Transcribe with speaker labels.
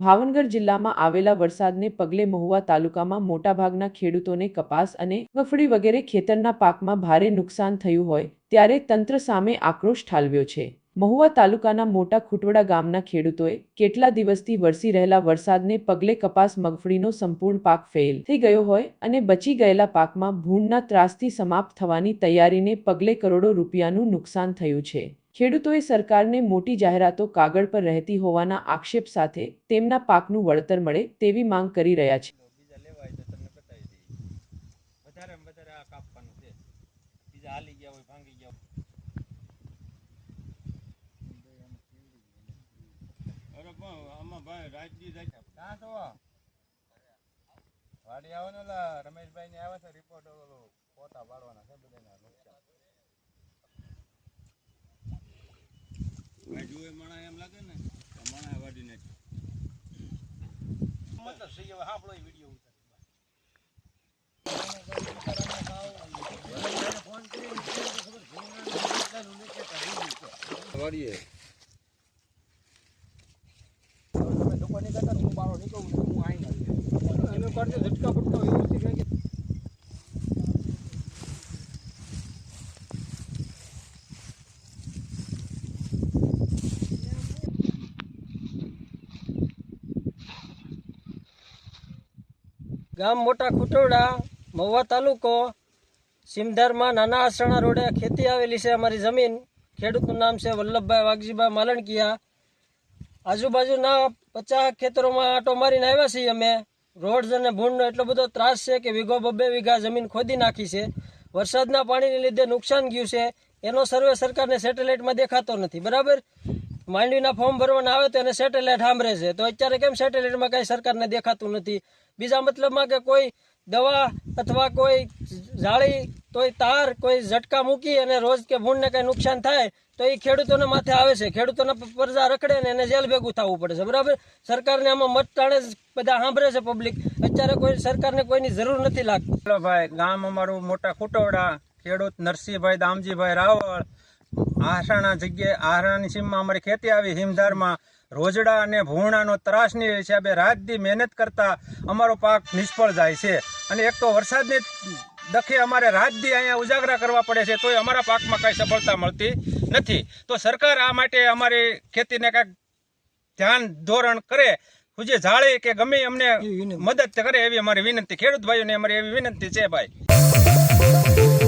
Speaker 1: ભાવનગર જિલ્લામાં આવેલા વરસાદને પગલે મહુવા તાલુકામાં મોટાભાગના ખેડૂતોને કપાસ અને મગફળી વગેરે ખેતરના પાકમાં ભારે નુકસાન થયું હોય ત્યારે તંત્ર સામે આક્રોશ ઠાલવ્યો છે. મહુવા તાલુકાના મોટા ખુટવડા ગામના ખેડૂતોએ કેટલા દિવસથી વરસી રહેલા વરસાદને પગલે કપાસ મગફળીનો સંપૂર્ણ પાક ફેલ થઈ ગયો હોય અને બચી ગયેલા પાકમાં ભૂંડના ત્રાસથી સમાપ્ત થવાની તૈયારીને પગલે કરોડો રૂપિયાનું નુકસાન થયું છે. ખેડૂતોએ સરકારને મોટી જાહેરાતો કાગળ પર રહેતી હોવાના આક્ષેપ સાથે તેમના પાકનું વળતર મળે તેવી માંગ કરી રહ્યા છે.
Speaker 2: રમેશભાઈ ને આવે છે રિપોર્ટ પોતા પાડવાના છે બધાના નુકસાન ભાઈ એમ લાગે ને? તો વાડી નાખે મતલબ સહી હવે સાંભળો એ વીડિયો વાડીએ. તમે લોકો નીકળતા હું બારો નીકળું હું આઈ નથી એનો કરજો ઝટકા
Speaker 3: ગામ મોટા ખુટોડા, મહુવા તાલુકો સિમધારમાં નાના આસણા રોડે ખેતી આવેલી છે અમારી જમીન. ખેડૂતનું નામ છે વલ્લભભાઈ વાઘજીભાઈ માલણકિયા. આજુબાજુના પચાસ ખેતરોમાં આટો મારીને આવ્યા છીએ અમે. રોડ અને ભૂંડનો એટલો બધો ત્રાસ છે કે વીઘો બબે વીઘા જમીન ખોદી નાખી છે. વરસાદના પાણીને લીધે નુકસાન ગયું છે. એનો સર્વે સરકારને સેટેલાઇટમાં દેખાતો નથી. બરાબર? માંડવીના ફોર્મ ભરવાના આવે તો એને સેટેલાઇટ સાંભળે છે. તો અત્યારે કેમ સેટેલાઇટમાં કાંઈ સરકારને દેખાતું નથી? બીજા મતલબમાં કે કોઈ દવા અથવા કોઈ જાળી, કોઈ તાર, કોઈ ઝટકા મૂકી અને રોજ કે ભૂંડને કંઈ નુકસાન થાય, તો એ ખેડૂતોના માથે આવે છે. ખેડૂતોના પરજા રખડે ને એને જેલ ભેગું થવું પડે છે. બરાબર? સરકારને આમાં મત જ બધા સાંભળે છે પબ્લિક અત્યારે કોઈ સરકારને કોઈની જરૂર નથી લાગતી.
Speaker 2: ભાઈ, ગામ અમારું મોટા ખુટવડા ખેડૂત નરસિંહભાઈ, દામજીભાઈ રાવળ આહરાના જગ્યાએ આહરાની સીમમાં અમારી ખેતી આવી. હિમધારમાં રોજડા અને ભૂણાનો ત્રાસની હિસાબે રાત દી મહેનત કરતા અમારો પાક નિષ્ફળ જાય છે. અને એક તો વરસાદની દખે અમારે રાત દી અહીંયા ઉજાગરા કરવા પડે છે તોય અમારા પાકમાં કાંઈ સફળતા મળતી નથી. તો સરકાર આ માટે અમારી ખેતીને કાંઈક ધ્યાન ધોરણ કરે જે જાળે કે ગમે અમને મદદ કરે એવી અમારી વિનંતી. ખેડૂત ભાઈઓને અમારી એવી વિનંતી છે ભાઈ.